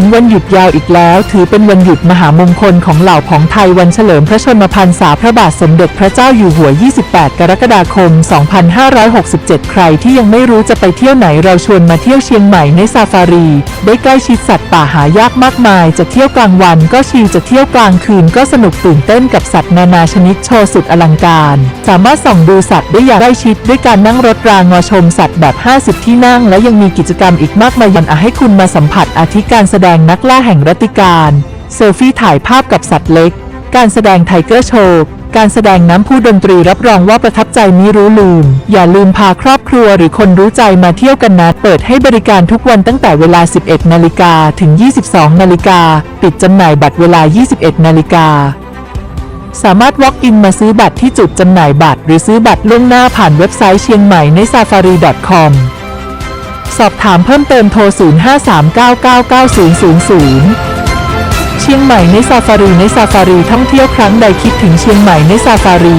ถึงวันหยุดยาวอีกแล้ว ถือเป็นวันหยุดมหามงคลของเหล่าผองไทยวันเฉลิมพระชนมพรรษาพระบาทสมเด็จพระเจ้าอยู่หัว 28 กรกฎาคม 2567 ใครที่ยังไม่รู้จะไปเที่ยวไหนเราชวนมาเที่ยวเชียงใหม่ในซาฟารี ได้ใกล้ชิดสัตว์ป่าหายากมากมาย จะเที่ยวกลางวันก็ชิลจะเที่ยวกลางคืนก็สนุกตื่นเต้นกับสัตว์นานาชนิดโชว์สุดอลังการ สามารถส่องดูสัตว์ได้อย่างใกล้ชิดด้วยการนั่งรถรางงอชมสัตว์แบบ 50 ที่นั่ง และยังมีกิจกรรมอีกมากมายยันอาให้คุณมาสัมผัสอาทิการแสดงนักล่าแห่งรัตติการ เซลฟี่ถ่ายภาพกับสัตว์เล็ก การแสดงไทเกอร์โชว์การแสดงน้ำผู้ดนตรีรับรองว่าประทับใจมิรู้ลืม อย่าลืมพาครอบครัวหรือคนรู้ใจมาเที่ยวกันนะ เปิดให้บริการทุกวันตั้งแต่เวลา 11 นาฬิกาถึง 22 นาฬิกา ปิดจำหน่ายบัตรเวลา 21 นาฬิกา สามารถ walk in มาซื้อบัตรที่จุดจำหน่ายบัตร หรือซื้อบัตรล่วงหน้าผ่านเว็บไซต์เชียงใหม่ใน safari.com สอบถามเพิ่มเติมโทร 0539999000 เชียงใหม่ในซาฟารีในซาฟารีท่องเที่ยวครั้งใดคิดถึงเชียงใหม่ในซาฟารี